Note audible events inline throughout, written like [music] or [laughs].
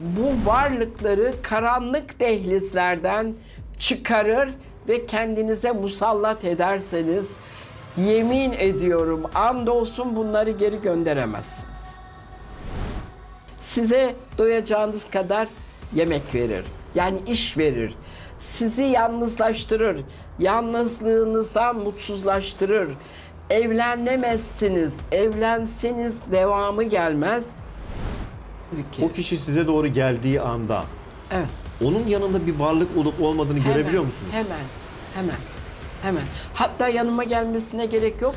bu varlıkları karanlık dehlizlerden çıkarır ve kendinize musallat ederseniz yemin ediyorum andolsun bunları geri gönderemezsiniz. Size doyacağınız kadar yemek verir. Yani iş verir. Sizi yalnızlaştırır. Yalnızlığınızdan mutsuzlaştırır. Evlenemezsiniz. Evlenseniz devamı gelmez. O kişi size doğru geldiği anda Evet. onun yanında bir varlık olup olmadığını görebiliyor musunuz? Hemen, hemen, hemen. Hatta yanıma gelmesine gerek yok.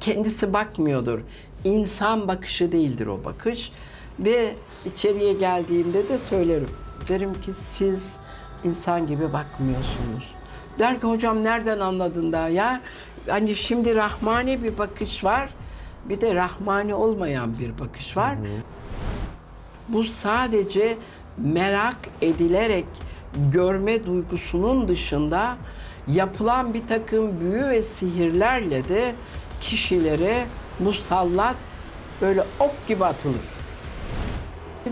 Kendisi bakmıyordur. İnsan bakışı değildir o bakış. Ve içeriye geldiğinde de söylerim. Derim ki siz insan gibi bakmıyorsunuz. Der ki hocam nereden anladın da ya? Hani şimdi rahmani bir bakış var. Bir de rahmani olmayan bir bakış var. Bu sadece merak edilerek görme duygusunun dışında yapılan bir takım büyü ve sihirlerle de kişilere musallat böyle ok gibi atılır.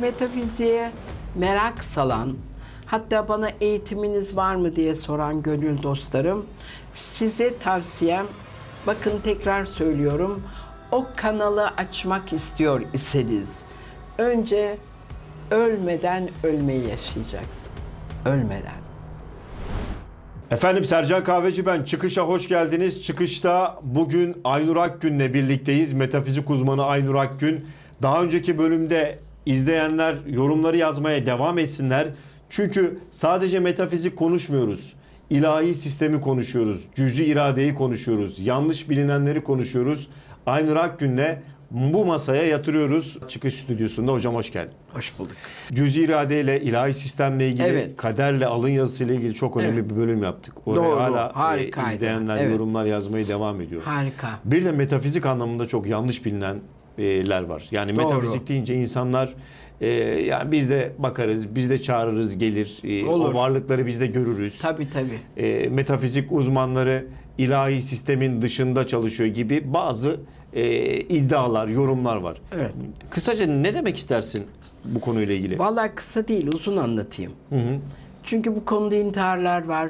Metafiziğe merak salan, hatta bana eğitiminiz var mı diye soran gönül dostlarım, size tavsiyem, bakın tekrar söylüyorum, o kanalı açmak istiyor iseniz, önce ölmeden ölmeyi yaşayacaksınız. Ölmeden. Efendim Sercan Kahveci ben. Çıkışa hoş geldiniz. Çıkışta bugün Aynur Akgün'le birlikteyiz. Metafizik uzmanı Aynur Akgün. Daha önceki bölümde izleyenler yorumları yazmaya devam etsinler. Çünkü sadece metafizik konuşmuyoruz. İlahi sistemi konuşuyoruz. Cüzi iradeyi konuşuyoruz. Yanlış bilinenleri konuşuyoruz. Aynur Akgün'le bu masaya yatırıyoruz. Çıkış stüdyosunda hocam hoş geldin. Hoş bulduk. Cüzi iradeyle, ilahi sistemle ilgili, Evet. kaderle, alın yazısıyla ilgili çok önemli Evet. bir bölüm yaptık. Oraya Doğru, hala e, harikaydı. izleyenler Evet. yorumlar yazmaya devam ediyor. Harika. Bir de metafizik anlamında çok yanlış bilinenler var. Yani Doğru. metafizik deyince insanlar e, yani biz de bakarız, biz de çağırırız gelir. E, Olur. o varlıkları biz de görürüz. Tabii tabii. E, metafizik uzmanları ilahi sistemin dışında çalışıyor gibi bazı e, iddialar, yorumlar var. Evet. Kısaca ne demek istersin bu konuyla ilgili? Vallahi kısa değil, uzun anlatayım. Çünkü bu konuda intiharlar var.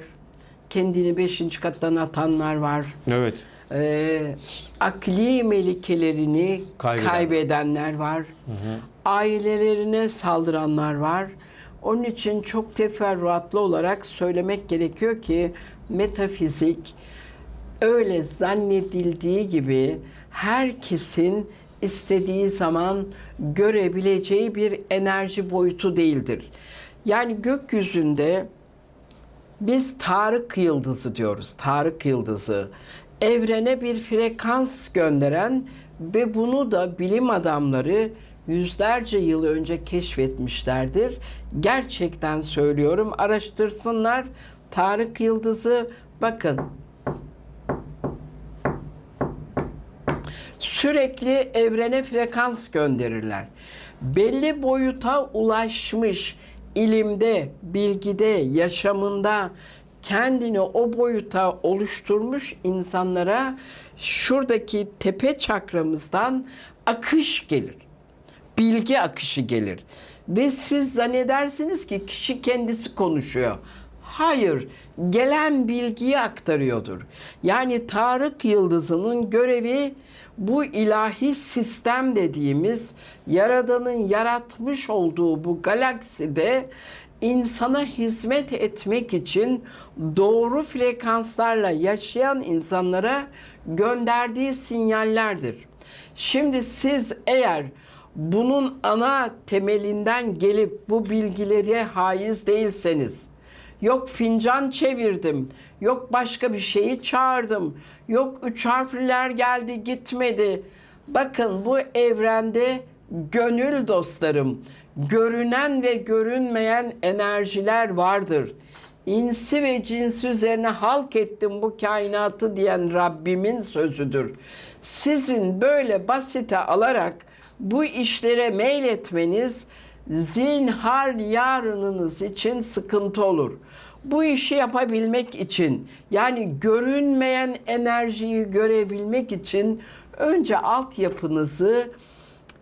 Kendini beşinci kattan atanlar var. Evet. Ee, akli melikelerini Kaybeden. kaybedenler var. Ailelerine saldıranlar var. Onun için çok teferruatlı olarak söylemek gerekiyor ki metafizik öyle zannedildiği gibi herkesin istediği zaman görebileceği bir enerji boyutu değildir. Yani gökyüzünde biz Tarık yıldızı diyoruz. Tarık yıldızı. Evrene bir frekans gönderen ve bunu da bilim adamları yüzlerce yıl önce keşfetmişlerdir. Gerçekten söylüyorum araştırsınlar. Tarık yıldızı bakın sürekli evrene frekans gönderirler. Belli boyuta ulaşmış ilimde, bilgide, yaşamında kendini o boyuta oluşturmuş insanlara şuradaki tepe çakramızdan akış gelir. Bilgi akışı gelir. Ve siz zannedersiniz ki kişi kendisi konuşuyor. Hayır, gelen bilgiyi aktarıyordur. Yani Tarık Yıldızı'nın görevi bu ilahi sistem dediğimiz Yaradan'ın yaratmış olduğu bu galakside insana hizmet etmek için doğru frekanslarla yaşayan insanlara gönderdiği sinyallerdir. Şimdi siz eğer bunun ana temelinden gelip bu bilgilere haiz değilseniz, yok fincan çevirdim, yok başka bir şeyi çağırdım, yok üç harfliler geldi gitmedi. Bakın bu evrende gönül dostlarım, görünen ve görünmeyen enerjiler vardır. İnsi ve cinsi üzerine halk ettim bu kainatı diyen Rabbimin sözüdür. Sizin böyle basite alarak bu işlere meyletmeniz zinhar yarınınız için sıkıntı olur. Bu işi yapabilmek için yani görünmeyen enerjiyi görebilmek için önce altyapınızı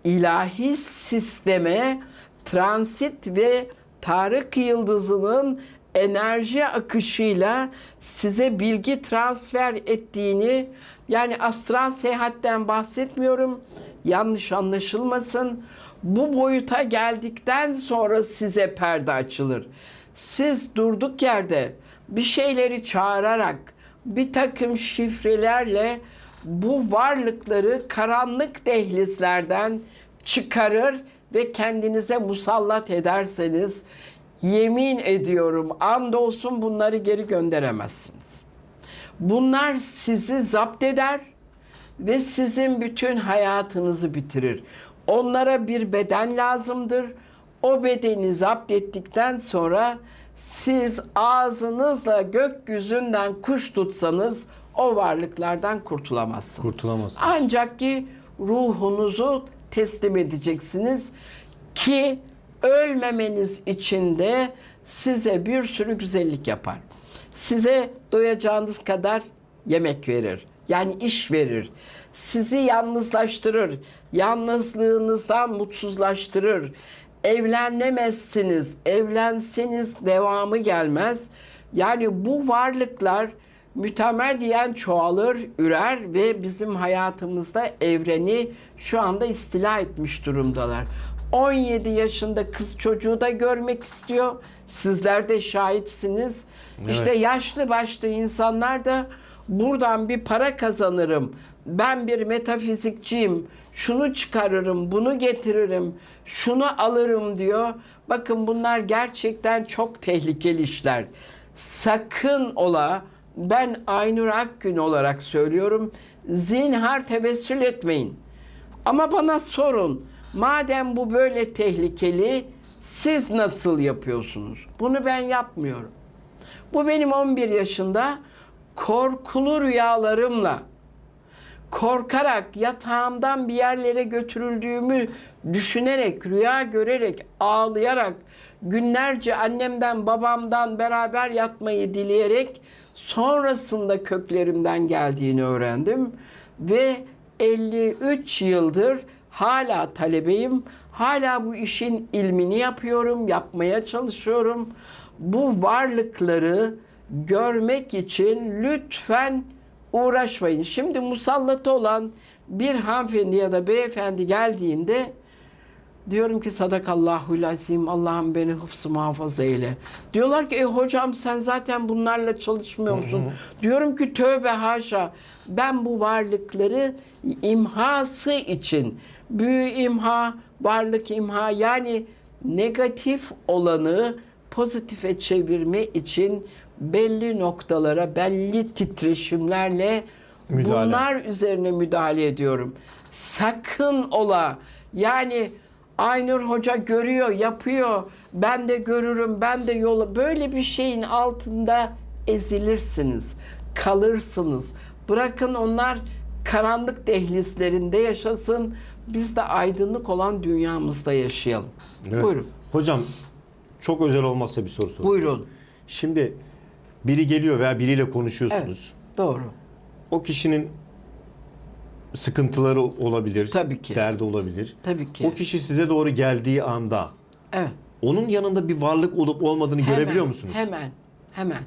ilahi sisteme transit ve Tarık yıldızının enerji akışıyla size bilgi transfer ettiğini yani astral seyahatten bahsetmiyorum. Yanlış anlaşılmasın. Bu boyuta geldikten sonra size perde açılır. Siz durduk yerde bir şeyleri çağırarak bir takım şifrelerle bu varlıkları karanlık dehlizlerden çıkarır ve kendinize musallat ederseniz yemin ediyorum andolsun bunları geri gönderemezsiniz. Bunlar sizi zapt eder ve sizin bütün hayatınızı bitirir. Onlara bir beden lazımdır. O bedeni zapt ettikten sonra siz ağzınızla gökyüzünden kuş tutsanız o varlıklardan kurtulamazsınız. Kurtulamazsınız. Ancak ki ruhunuzu teslim edeceksiniz ki ölmemeniz için de size bir sürü güzellik yapar. Size doyacağınız kadar yemek verir. Yani iş verir. Sizi yalnızlaştırır. Yalnızlığınızdan mutsuzlaştırır. Evlenemezsiniz. Evlenseniz devamı gelmez. Yani bu varlıklar mütemadiyen çoğalır, ürer ve bizim hayatımızda evreni şu anda istila etmiş durumdalar. 17 yaşında kız çocuğu da görmek istiyor. Sizler de şahitsiniz. İşte yaşlı başlı insanlar da buradan bir para kazanırım. Ben bir metafizikçiyim. Şunu çıkarırım, bunu getiririm, şunu alırım diyor. Bakın bunlar gerçekten çok tehlikeli işler. Sakın ola ben Aynur Akgün olarak söylüyorum. Zinhar tevessül etmeyin. Ama bana sorun. Madem bu böyle tehlikeli siz nasıl yapıyorsunuz? Bunu ben yapmıyorum. Bu benim 11 yaşında korkulu rüyalarımla korkarak yatağımdan bir yerlere götürüldüğümü düşünerek, rüya görerek, ağlayarak, günlerce annemden babamdan beraber yatmayı dileyerek sonrasında köklerimden geldiğini öğrendim ve 53 yıldır hala talebeyim. Hala bu işin ilmini yapıyorum, yapmaya çalışıyorum. Bu varlıkları görmek için lütfen uğraşmayın. Şimdi musallatı olan bir hanımefendi ya da beyefendi geldiğinde diyorum ki sadakallahul azim Allah'ım beni hıfzı muhafaza eyle. Diyorlar ki e hocam sen zaten bunlarla çalışmıyor musun? Diyorum ki tövbe haşa ben bu varlıkları imhası için büyü imha, varlık imha yani negatif olanı pozitife çevirme için belli noktalara, belli titreşimlerle Müdahale. bunlar üzerine müdahale ediyorum. Sakın ola yani Aynur Hoca görüyor, yapıyor. Ben de görürüm, ben de yola. Böyle bir şeyin altında ezilirsiniz, kalırsınız. Bırakın onlar karanlık dehlizlerinde yaşasın. Biz de aydınlık olan dünyamızda yaşayalım. Evet. Buyurun. Hocam çok özel olmazsa bir soru sorayım. Buyurun. Şimdi biri geliyor veya biriyle Evet, konuşuyorsunuz. doğru. O kişinin sıkıntıları olabilir. Tabii ki. Derdi olabilir. Tabii ki. O kişi size doğru geldiği anda Evet. onun yanında bir varlık olup olmadığını görebiliyor Hemen, musunuz? Hemen, hemen,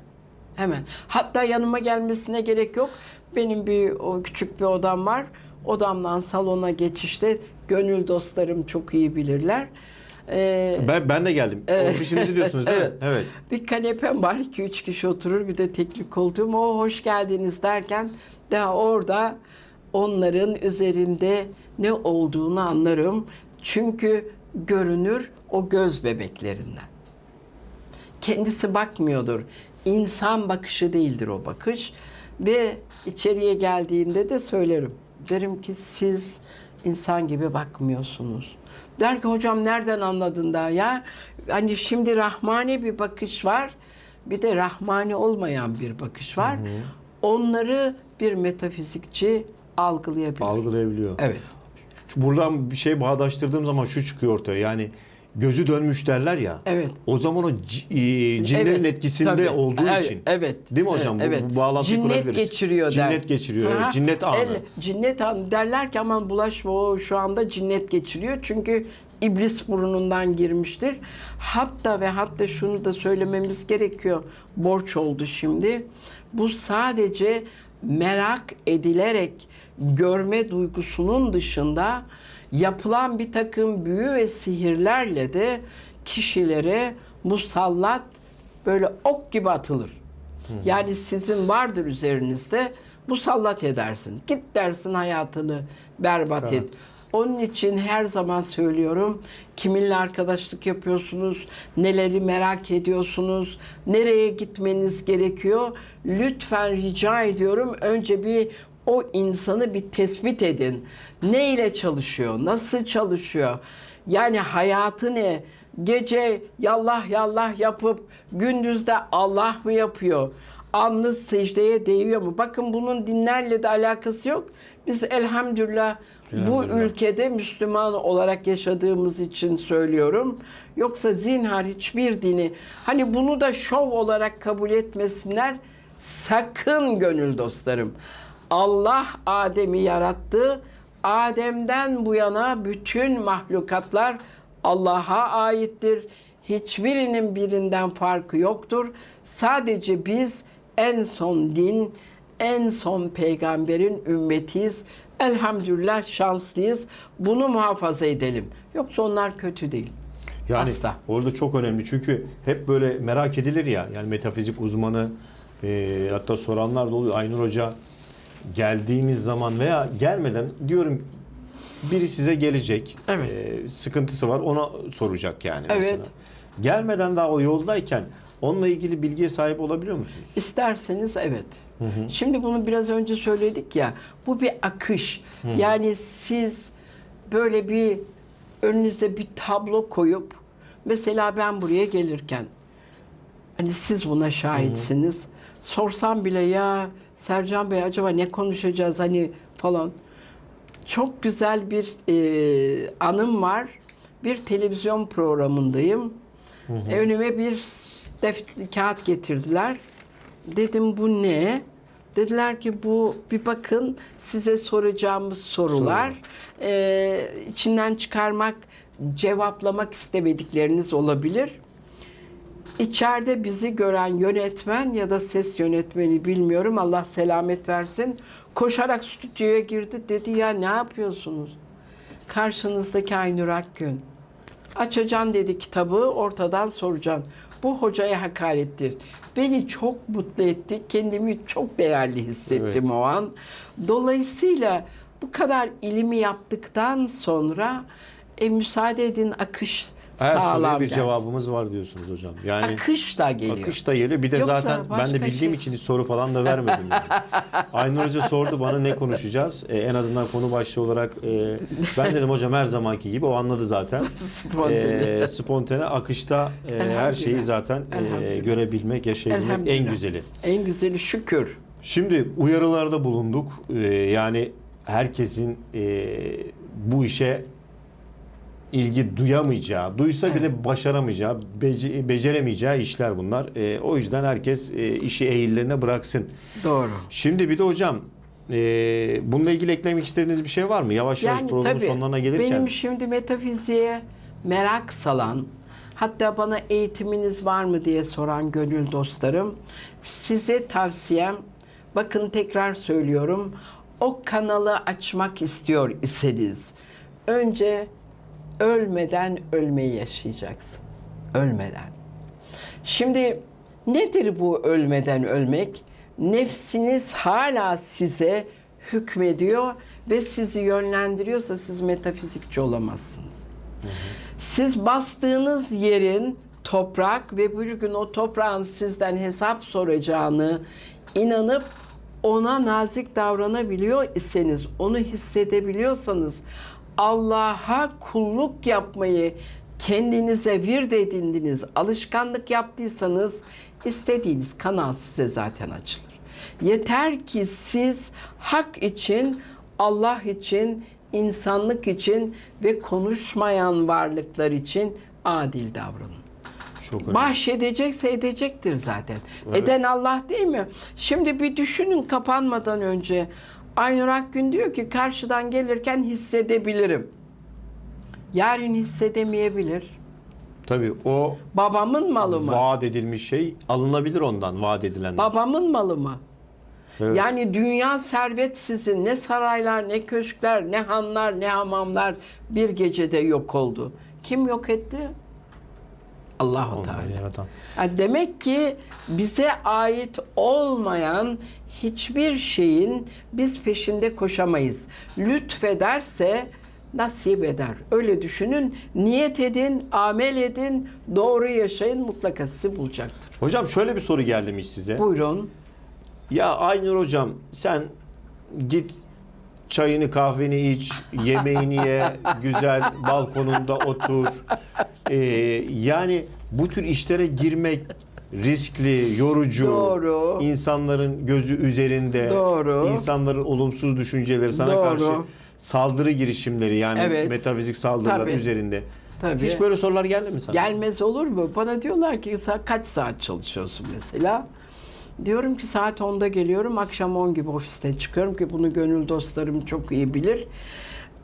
hemen. Hatta yanıma gelmesine gerek yok. Benim bir o küçük bir odam var. Odamdan salona geçişte gönül dostlarım çok iyi bilirler. Ee, Ben, ben de geldim. Ofisinizi [laughs] diyorsunuz değil mi? Evet. Evet. bir kanepem var, iki üç kişi oturur. Bir de teknik koltuğum. O hoş geldiniz derken daha orada onların üzerinde ne olduğunu anlarım. Çünkü görünür o göz bebeklerinden. Kendisi bakmıyordur. İnsan bakışı değildir o bakış. Ve içeriye geldiğinde de söylerim. Derim ki siz insan gibi bakmıyorsunuz. Der ki hocam nereden anladın da ya? Hani şimdi rahmani bir bakış var. Bir de rahmani olmayan bir bakış var. Onları bir metafizikçi algılayabilir. Algılayabiliyor. Evet. Buradan bir şey bağdaştırdığım zaman şu çıkıyor ortaya. Yani gözü dönmüş derler ya. Evet. O zaman o c- e, cinlerin Evet, etkisinde tabii. olduğu Evet, için. Evet. Değil mi hocam? Bu- Evet. bu bağlantıyı Cinnet kurabiliriz. geçiriyor der. Cinnet geçiriyor, evet. Aha. Cinnet anı. cinnet anı derler ki aman bulaşma o şu anda cinnet geçiriyor. Çünkü iblis burnundan girmiştir. Hatta ve hatta şunu da söylememiz gerekiyor. Borç oldu şimdi. Bu sadece merak edilerek görme duygusunun dışında yapılan bir takım büyü ve sihirlerle de kişilere musallat böyle ok gibi atılır. Yani sizin vardır üzerinizde musallat edersin. Git dersin hayatını berbat et. Onun için her zaman söylüyorum. Kiminle arkadaşlık yapıyorsunuz? Neleri merak ediyorsunuz? Nereye gitmeniz gerekiyor? Lütfen rica ediyorum. Önce bir o insanı bir tespit edin. Ne ile çalışıyor? Nasıl çalışıyor? Yani hayatı ne? Gece yallah yallah yapıp gündüzde Allah mı yapıyor? Alnı secdeye değiyor mu? Bakın bunun dinlerle de alakası yok. Biz elhamdülillah bu Elhamdülillah. ülkede Müslüman olarak yaşadığımız için söylüyorum. Yoksa zinhar hiçbir dini hani bunu da şov olarak kabul etmesinler. Sakın gönül dostlarım. Allah Adem'i yarattı. Adem'den bu yana bütün mahlukatlar Allah'a aittir. Hiçbirinin birinden farkı yoktur. Sadece biz en son din, en son peygamberin ümmetiyiz. Elhamdülillah şanslıyız. Bunu muhafaza edelim. Yoksa onlar kötü değil. Yani Asla. orada çok önemli çünkü hep böyle merak edilir ya yani metafizik uzmanı e, hatta soranlar da oluyor Aynur Hoca geldiğimiz zaman veya gelmeden diyorum biri size gelecek Evet. e, sıkıntısı var ona soracak yani Evet. mesela. Gelmeden daha o yoldayken onunla ilgili bilgiye sahip olabiliyor musunuz? İsterseniz evet. Şimdi bunu biraz önce söyledik ya. Bu bir akış. Yani siz böyle bir önünüze bir tablo koyup mesela ben buraya gelirken hani siz buna şahitsiniz. Sorsam bile ya Sercan Bey acaba ne konuşacağız hani falan. Çok güzel bir e, anım var. Bir televizyon programındayım. E, Önüme bir def- kağıt getirdiler. Dedim bu ne? Dediler ki bu bir bakın size soracağımız sorular. E, içinden çıkarmak, cevaplamak istemedikleriniz olabilir. İçeride bizi gören yönetmen ya da ses yönetmeni bilmiyorum Allah selamet versin. Koşarak stüdyoya girdi dedi ya ne yapıyorsunuz? Karşınızdaki Aynur Akgün. Açacaksın dedi kitabı ortadan soracaksın. Bu hocaya hakarettir. Beni çok mutlu etti. Kendimi çok değerli hissettim Evet. o an. Dolayısıyla bu kadar ilimi yaptıktan sonra e, müsaade edin akış Her sağlam soruya bir gelsin. cevabımız var diyorsunuz hocam. Yani Akış da geliyor. Akış da geliyor. Bir de Yoksa zaten ben başka de bildiğim şey- için hiç soru falan da vermedim. Yani. [laughs] Aynur Hoca sordu bana ne konuşacağız. Ee, en azından konu başlığı olarak e, ben dedim hocam her zamanki gibi o anladı zaten. [laughs] Spontane. Ee, spontane akışta e, her Elhamdülillah. şeyi zaten e, Elhamdülillah. görebilmek, yaşayabilmek en Elhamdülillah. güzeli. En güzeli şükür. Şimdi uyarılarda bulunduk. Ee, yani herkesin e, bu işe ilgi duyamayacağı, duysa bile başaramayacağı, bece- beceremeyeceği işler bunlar. E, o yüzden herkes e, işi eğillerine bıraksın. Doğru. Şimdi bir de hocam e, bununla ilgili eklemek istediğiniz bir şey var mı? Yavaş yavaş Yani programın tabii sonlarına gelirken. benim şimdi metafiziğe merak salan, hatta bana eğitiminiz var mı diye soran gönül dostlarım, size tavsiyem, bakın tekrar söylüyorum, o kanalı açmak istiyor iseniz, önce ölmeden ölmeyi yaşayacaksınız. Ölmeden. Şimdi nedir bu ölmeden ölmek? Nefsiniz hala size hükmediyor ve sizi yönlendiriyorsa siz metafizikçi olamazsınız. Siz bastığınız yerin toprak ve bir gün o toprağın sizden hesap soracağını inanıp ona nazik davranabiliyor iseniz, onu hissedebiliyorsanız, Allah'a kulluk yapmayı kendinize vir edindiniz, alışkanlık yaptıysanız istediğiniz kanal size zaten açılır. Yeter ki siz hak için, Allah için, insanlık için ve konuşmayan varlıklar için adil davranın. Çok önemli. Bahşedecekse edecektir zaten. Eden Allah değil mi? Şimdi bir düşünün kapanmadan önce. Aynur Akgün diyor ki karşıdan gelirken hissedebilirim. Yarın hissedemeyebilir. Tabii o Babamın malı mı? vaat edilmiş şey alınabilir ondan vaat edilen. Babamın malı mı? Evet. Yani dünya servet sizin. Ne saraylar, ne köşkler, ne hanlar, ne hamamlar bir gecede yok oldu. Kim yok etti? Allahu Teala. yaratan. Ha, demek ki bize ait olmayan hiçbir şeyin biz peşinde koşamayız. Lütfederse nasip eder. Öyle düşünün. Niyet edin, amel edin, doğru yaşayın mutlaka sizi bulacaktır. Hocam şöyle bir soru geldi mi size? Buyurun. Ya Aynur hocam sen git çayını kahveni iç, yemeğini ye, [laughs] güzel balkonunda otur. Ee, yani bu tür işlere girmek riskli, yorucu. Doğru. İnsanların gözü üzerinde. Doğru. İnsanların olumsuz düşünceleri sana Doğru. karşı saldırı girişimleri yani Evet. metafizik saldırılar Tabii. üzerinde. Tabii. Hiç böyle sorular geldi mi sana? Gelmez olur mu? Bana diyorlar ki sen kaç saat çalışıyorsun mesela? Diyorum ki saat 10'da geliyorum, akşam 10 gibi ofiste çıkıyorum ki bunu gönül dostlarım çok iyi bilir.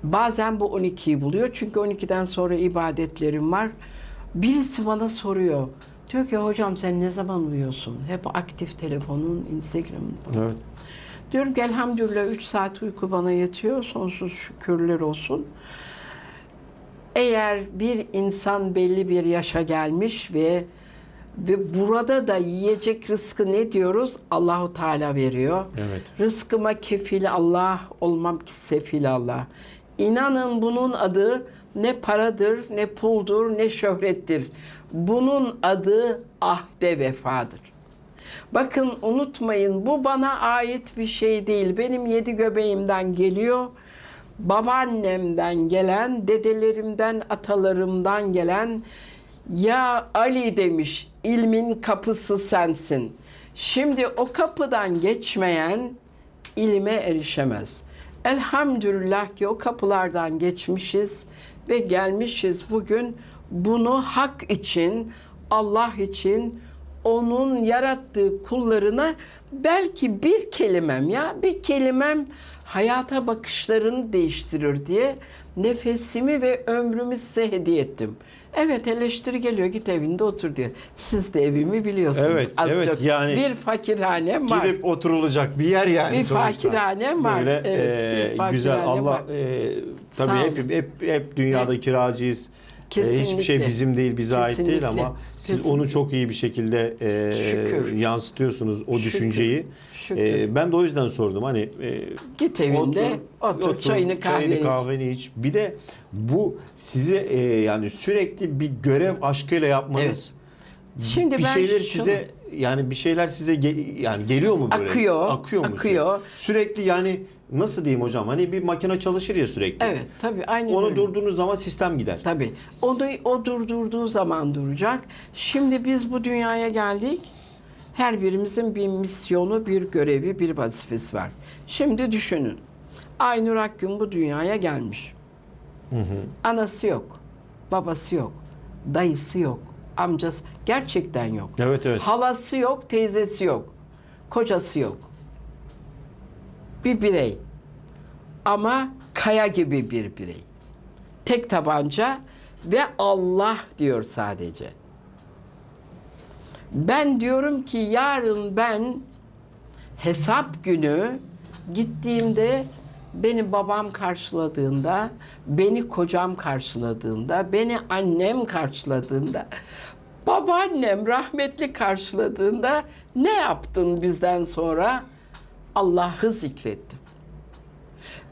Bazen bu 12'yi buluyor çünkü 12'den sonra ibadetlerim var. Birisi bana soruyor. Diyor ki hocam sen ne zaman uyuyorsun? Hep aktif telefonun, Instagram'ın falan. Evet. Diyorum ki elhamdülillah 3 saat uyku bana yetiyor. Sonsuz şükürler olsun. Eğer bir insan belli bir yaşa gelmiş ve ve burada da yiyecek rızkı ne diyoruz? Allahu Teala veriyor. Evet. Rızkıma kefil Allah, olmam ki sefil Allah. İnanın bunun adı ne paradır, ne puldur, ne şöhrettir. Bunun adı ahde vefadır. Bakın unutmayın bu bana ait bir şey değil. Benim yedi göbeğimden geliyor. Babaannemden gelen, dedelerimden, atalarımdan gelen ya Ali demiş ilmin kapısı sensin. Şimdi o kapıdan geçmeyen ilime erişemez. Elhamdülillah ki o kapılardan geçmişiz ve gelmişiz bugün bunu hak için, Allah için, onun yarattığı kullarına belki bir kelimem ya bir kelimem hayata bakışlarını değiştirir diye nefesimi ve ömrümü size hediye ettim. Evet eleştiri geliyor git evinde otur diyor. Siz de evimi biliyorsunuz. Evet, Az evet, çok. yani bir fakirhanem var. Gidip oturulacak bir yer yani Bir sonuçta. fakirhanem var. Böyle Evet, e, bir fakirhane güzel Allah var. e, tabii hep, hep hep dünyada kiracıyız. E, hiçbir şey Kesinlikle. bizim değil, bize ait değil Kesinlikle. ama siz Kesinlikle. onu çok iyi bir şekilde e, Şükür. yansıtıyorsunuz o Şükür. düşünceyi. Şükür. E, ben de o yüzden sordum. Hani e, Git evinde otur, çayını kahveni. iç. kahveni iç. Bir de bu sizi e, yani sürekli bir görev aşkıyla yapmanız Şimdi bir ben şeyler şunu- size yani bir şeyler size ge- yani geliyor mu böyle? Akıyor, Akıyor mu? akıyor. Sürekli yani nasıl diyeyim hocam? Hani bir makine çalışır ya sürekli. Evet tabii aynen Onu öyle. durduğunuz zaman sistem gider. Tabii. O, da, o durdurduğu zaman duracak. Şimdi biz bu dünyaya geldik. Her birimizin bir misyonu, bir görevi, bir vazifesi var. Şimdi düşünün. Aynur Akgün bu dünyaya gelmiş. Anası yok. Babası yok. Dayısı yok. Amcası gerçekten yok. Evet evet. Halası yok, teyzesi yok. Kocası yok. Bir birey. Ama kaya gibi bir birey. Tek tabanca ve Allah diyor sadece. Ben diyorum ki yarın ben hesap günü gittiğimde beni babam karşıladığında, beni kocam karşıladığında, beni annem karşıladığında, babaannem rahmetli karşıladığında ne yaptın bizden sonra? Allah'ı zikrettim.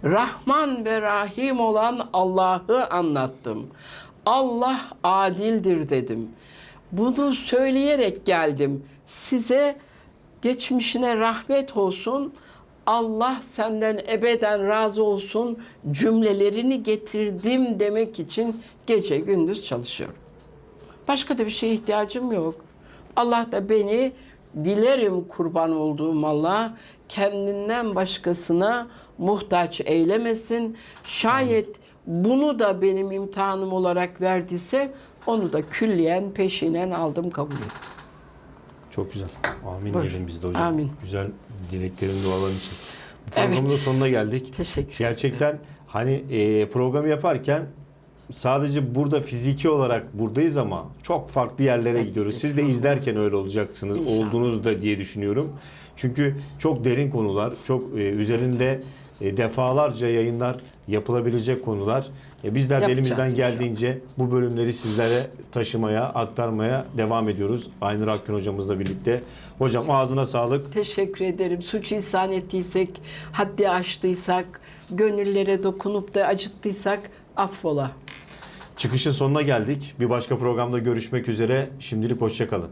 Rahman ve Rahim olan Allah'ı anlattım. Allah adildir dedim. Bunu söyleyerek geldim. Size geçmişine rahmet olsun. Allah senden ebeden razı olsun cümlelerini getirdim demek için gece gündüz çalışıyorum. Başka da bir şeye ihtiyacım yok. Allah da beni dilerim kurban olduğum Allah kendinden başkasına muhtaç eylemesin. Şayet bunu da benim imtihanım olarak verdiyse onu da külliyen peşinen aldım kabul ettim. Çok güzel. Amin Buyur. diyelim biz de hocam. Amin. Güzel dileklerin duaların için. Evet. Programın da sonuna geldik. Teşekkür. Gerçekten hani e, programı yaparken sadece burada fiziki olarak buradayız ama çok farklı yerlere gidiyoruz. Siz de izlerken öyle olacaksınız, İnşallah. oldunuz da diye düşünüyorum. Çünkü çok derin konular, çok e, üzerinde e, defalarca yayınlar yapılabilecek konular. E, bizler de Yapacağız elimizden inşallah. geldiğince bu bölümleri sizlere taşımaya, aktarmaya devam ediyoruz. Aynur Akgün hocamızla birlikte. Hocam ağzına sağlık. Teşekkür ederim. Suç ihsan ettiysek, haddi aştıysak, gönüllere dokunup da acıttıysak affola. Çıkışın sonuna geldik. Bir başka programda görüşmek üzere. Şimdilik hoşçakalın.